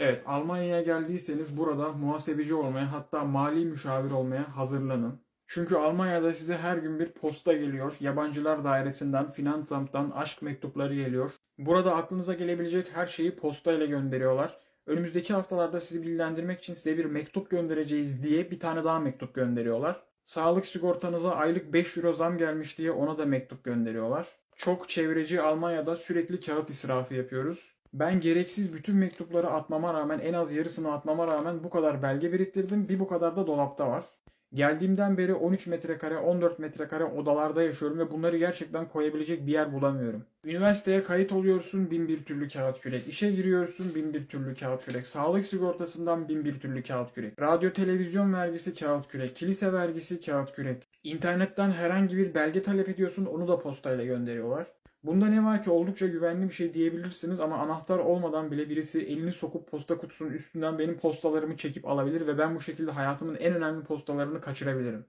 Evet, Almanya'ya geldiyseniz burada muhasebeci olmaya hatta mali müşavir olmaya hazırlanın. Çünkü Almanya'da size her gün bir posta geliyor. Yabancılar dairesinden, Finanzamt'tan aşk mektupları geliyor. Burada aklınıza gelebilecek her şeyi postayla gönderiyorlar. Önümüzdeki haftalarda sizi bilgilendirmek için size bir mektup göndereceğiz diye bir tane daha mektup gönderiyorlar. Sağlık sigortanıza aylık 5 euro zam gelmiş diye ona da mektup gönderiyorlar. Çok çevreci Almanya'da sürekli kağıt israfı yapıyoruz. Ben gereksiz bütün mektupları atmama rağmen en az yarısını atmama rağmen bu kadar belge biriktirdim. Bir bu kadar da dolapta var. Geldiğimden beri 13 metrekare, 14 metrekare odalarda yaşıyorum ve bunları gerçekten koyabilecek bir yer bulamıyorum. Üniversiteye kayıt oluyorsun bin bir türlü kağıt kürek. İşe giriyorsun bin bir türlü kağıt kürek. Sağlık sigortasından bin bir türlü kağıt kürek. Radyo televizyon vergisi kağıt kürek. Kilise vergisi kağıt kürek. İnternetten herhangi bir belge talep ediyorsun onu da postayla gönderiyorlar. Bunda ne var ki oldukça güvenli bir şey diyebilirsiniz ama anahtar olmadan bile birisi elini sokup posta kutusunun üstünden benim postalarımı çekip alabilir ve ben bu şekilde hayatımın en önemli postalarını kaçırabilirim.